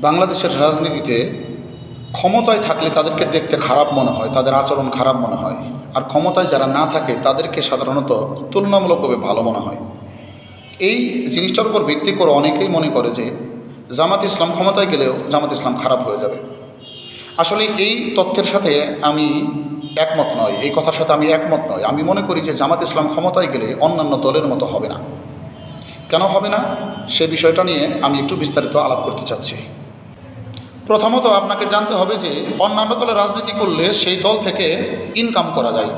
বাংলাদেশের রাজনীতিতে ক্ষমতায় থাকলে তাদেরকে দেখতে খারাপ মনে হয়, তাদের আচরণ খারাপ মনে হয়। আর ক্ষমতায় যারা না থাকে, তাদেরকে সাধারণত তুলনামূলকভাবে ভালো মনে হয়। এই জিনিসটার উপর ভিত্তি করে অনেকেই মনে করে যে জামাত ইসলাম ক্ষমতায় গেলেও জামাত ইসলাম খারাপ হয়ে যাবে। আসলে এই তথ্যের সাথে আমি একমত নয় এই কথার সাথে আমি একমত নয় আমি মনে করি যে জামাত ইসলাম ক্ষমতায় গেলে অন্যান্য দলের মতো হবে না। কেন হবে না? সে বিষয়টা নিয়ে আমি একটু বিস্তারিত আলাপ করতে চাচ্ছি। প্রথমত আপনাকে জানতে হবে যে অন্যান্য দলে রাজনীতি করলে সেই দল থেকে ইনকাম করা যায়।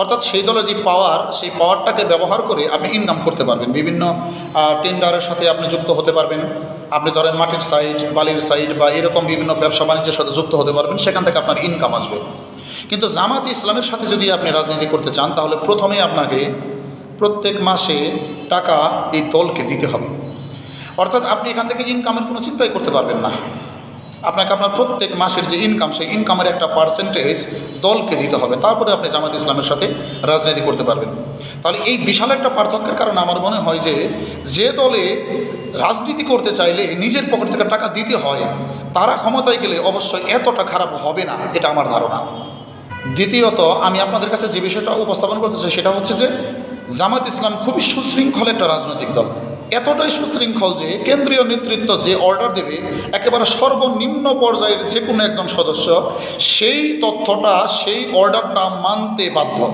অর্থাৎ সেই দলের যে পাওয়ার সেই পাওয়ারটাকে ব্যবহার করে আপনি ইনকাম করতে পারবেন। বিভিন্ন টেন্ডারের সাথে আপনি যুক্ত হতে পারবেন। আপনি ধরেন মাটির সাইড বালির সাইড বা এরকম বিভিন্ন ব্যবসা বাণিজ্যের সাথে যুক্ত হতে পারবেন, সেখান থেকে আপনার ইনকাম আসবে। কিন্তু জামাত ইসলামের সাথে যদি আপনি রাজনীতি করতে চান, তাহলে প্রথমেই আপনাকে প্রত্যেক মাসে টাকা এই দলকে দিতে হবে। অর্থাৎ আপনি এখান থেকে ইনকামের কোনো চিন্তাই করতে পারবেন না। আপনাকে আপনার প্রত্যেক মাসের যে ইনকাম সেই ইনকামের একটা পার্সেন্টেজ দলকে দিতে হবে। তারপরে আপনি জামাত ইসলামের সাথে রাজনীতি করতে পারবেন। তাহলে এই বিশাল একটা পার্থক্যের কারণে আমার মনে হয় যে যে দলে রাজনীতি করতে চাইলে নিজের পকেট থেকে টাকা দিতে হয়, তারা ক্ষমতায় গেলে অবশ্যই এতটা খারাপ হবে না, এটা আমার ধারণা। দ্বিতীয়ত, আমি আপনাদের কাছে যে বিষয়টা উপস্থাপন করতে চাই, সেটা হচ্ছে যে জামাত ইসলাম খুবই সুশৃঙ্খল একটা রাজনৈতিক দল। এতটাই সুশৃঙ্খল যে কেন্দ্রীয় নেতৃত্ব যে অর্ডার দেবে, একেবারে সর্বনিম্ন পর্যায়ের যে কোনো একজন সদস্য, সেই তথ্যটা, সেই অর্ডারটা মানতে বাধ্য।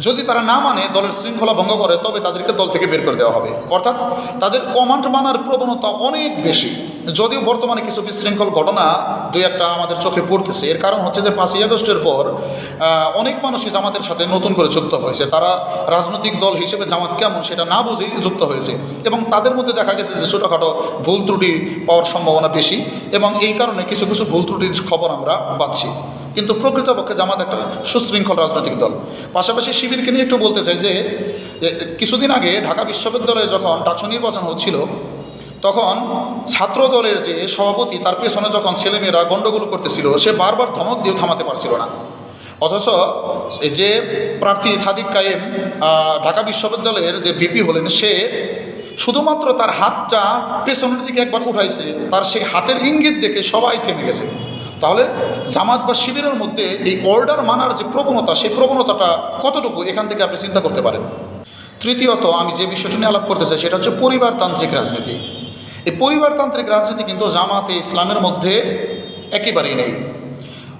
যদি তারা না মানে দলের শৃঙ্খলা ভঙ্গ করে, তবে তাদেরকে দল থেকে বের করে দেওয়া হবে। অর্থাৎ তাদের কমান্ড মানার প্রবণতা অনেক বেশি। যদিও বর্তমানে কিছু বিশৃঙ্খল ঘটনা দুই একটা আমাদের চোখে পড়তেছে। এর কারণ হচ্ছে যে পাঁচই আগস্টের পর অনেক মানুষই জামাতের সাথে নতুন করে যুক্ত হয়েছে। তারা রাজনৈতিক দল হিসেবে জামাত কেমন সেটা না বুঝেই যুক্ত হয়েছে এবং তাদের মধ্যে দেখা গেছে যে ছোটোখাটো ভুল ত্রুটি পাওয়ার সম্ভাবনা বেশি এবং এই কারণে কিছু কিছু ভুল ত্রুটির খবর আমরা পাচ্ছি। কিন্তু প্রকৃতপক্ষে জামাত একটা সুশৃঙ্খল রাজনৈতিক দল। পাশাপাশি শিবিরকে নিয়ে একটু বলতে চাই যে কিছুদিন আগে ঢাকা বিশ্ববিদ্যালয়ে যখন ডাকসু নির্বাচন হচ্ছিল তখন ছাত্র দলের যে সভাপতি, তার পেছনে যখন ছেলেমেয়েরা গণ্ডগোল করতেছিল, সে বারবার ধমক দিয়ে থামাতে পারছিল না। অথচ যে প্রার্থী সাদিক কায়েম ঢাকা বিশ্ববিদ্যালয়ের যে বিপি হলেন, সে শুধুমাত্র তার হাতটা পেছনের দিকে একবার উঠাইছে, তার সেই হাতের ইঙ্গিত দেখে সবাই থেমে গেছে। তাহলে জামাত বা শিবিরের মধ্যে এই অর্ডার মানার যে প্রবণতা, সেই প্রবণতাটা কতটুকু, এখান থেকে আপনি চিন্তা করতে পারেন। তৃতীয়ত, আমি যে বিষয়টি নিয়ে আলাপ করতে চাই, সেটা হচ্ছে পরিবারতান্ত্রিক রাজনীতি। এই পরিবারতান্ত্রিক রাজনীতি কিন্তু জামাতে ইসলামের মধ্যে একেবারেই নেই।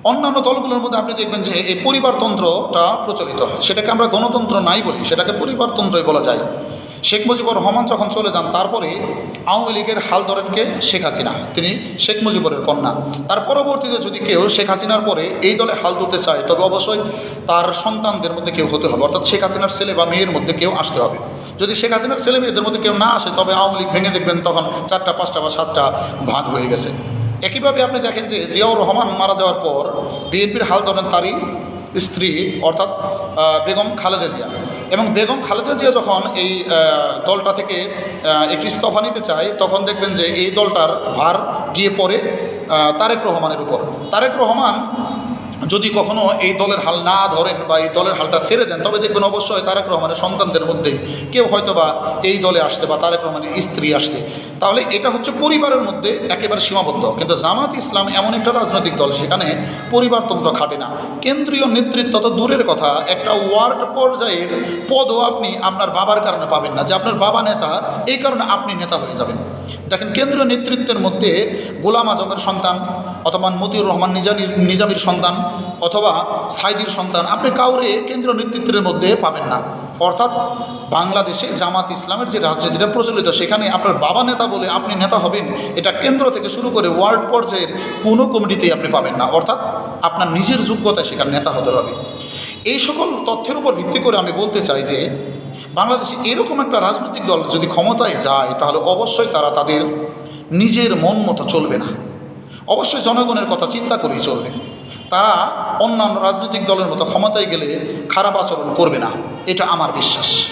অন্যান্য দলগুলোর মধ্যে আপনি দেখবেন যে এই পরিবারতন্ত্রটা প্রচলিত হয়। সেটাকে আমরা গণতন্ত্র নাই বলি, সেটাকে পরিবারতন্ত্রই বলা যায়। শেখ মুজিবুর রহমান যখন চলে যান, তারপরে আওয়ামী লীগের হাল ধরেন কে শেখ হাসিনা। তিনি শেখ মুজিবুরের কন্যা। তার পরবর্তীতে যদি কেউ শেখ হাসিনার পরে এই দলে হাল ধরতে চায়, তবে অবশ্যই তার সন্তানদের মধ্যে কেউ হতে হবে। অর্থাৎ শেখ হাসিনার ছেলে বা মেয়ের মধ্যে কেউ আসতে হবে। যদি শেখ হাসিনার ছেলে মেয়েদের মধ্যে কেউ না আসে, তবে আওয়ামী লীগ ভেঙে দেখবেন তখন চারটা, পাঁচটা বা সাতটা ভাগ হয়ে গেছে। একইভাবে আপনি দেখেন যে জিয়াউর রহমান মারা যাওয়ার পর বিএনপির হাল ধরেন তারই স্ত্রী, অর্থাৎ বেগম খালেদা জিয়া। এবং বেগম খালেদা জিয়া যখন এই দলটা থেকে একটি ইস্তফা নিতে চায়, তখন দেখবেন যে এই দলটার ভার গিয়ে পড়ে তারেক রহমানের উপর। তারেক রহমান যদি কখনো এই দলের হাল না ধরেন বা এই দলের হালটা ছেড়ে দেন, তবে দেখবেন অবশ্যই তারেক রহমানের সন্তানদের মধ্যে কেউ হয়তো বা এই দলে আসছে বা তারেক রহমানের স্ত্রী আসছে। তাহলে এটা হচ্ছে পরিবারের মধ্যে একেবারে সীমাবদ্ধ। কিন্তু জামাত ইসলাম এমন একটা রাজনৈতিক দল, সেখানে পরিবারতন্ত্র খাটে না। কেন্দ্রীয় নেতৃত্ব তো দূরের কথা, একটা ওয়ার্ড পর্যায়ের পদও আপনি আপনার বাবার কারণে পাবেন না। যে আপনার বাবা নেতা, এই কারণে আপনি নেতা হয়ে যাবেন। দেখেন, কেন্দ্রীয় নেতৃত্বের মধ্যে গোলাম আজমের সন্তান অথবা মতিউর রহমান নিজামির নিজামির সন্তান অথবা সাইদির সন্তান, আপনি কাউরে কেন্দ্রীয় নেতৃত্বের মধ্যে পাবেন না। অর্থাৎ বাংলাদেশে জামাত ইসলামের যে রাজনীতিটা প্রচলিত, সেখানে আপনার বাবা নেতা বলে আপনি নেতা হবেন, এটা কেন্দ্র থেকে শুরু করে ওয়ার্ল্ড পর্যায়ের কোনো কমিটিতেই আপনি পাবেন না। অর্থাৎ আপনার নিজের যোগ্যতায় সেখানে নেতা হতে হবে। এই সকল তথ্যের উপর ভিত্তি করে আমি বলতে চাই যে, বাংলাদেশে এরকম একটা রাজনৈতিক দল যদি ক্ষমতায় যায়, তাহলে অবশ্যই তারা তাদের নিজের মন মতো চলবে না। অবশ্যই জনগণের কথা চিন্তা করেই চলবে। তারা অন্যান্য রাজনৈতিক দলের মতো ক্ষমতায় গেলে খারাপ আচরণ করবে না। এটা আমার বিশ্বাস।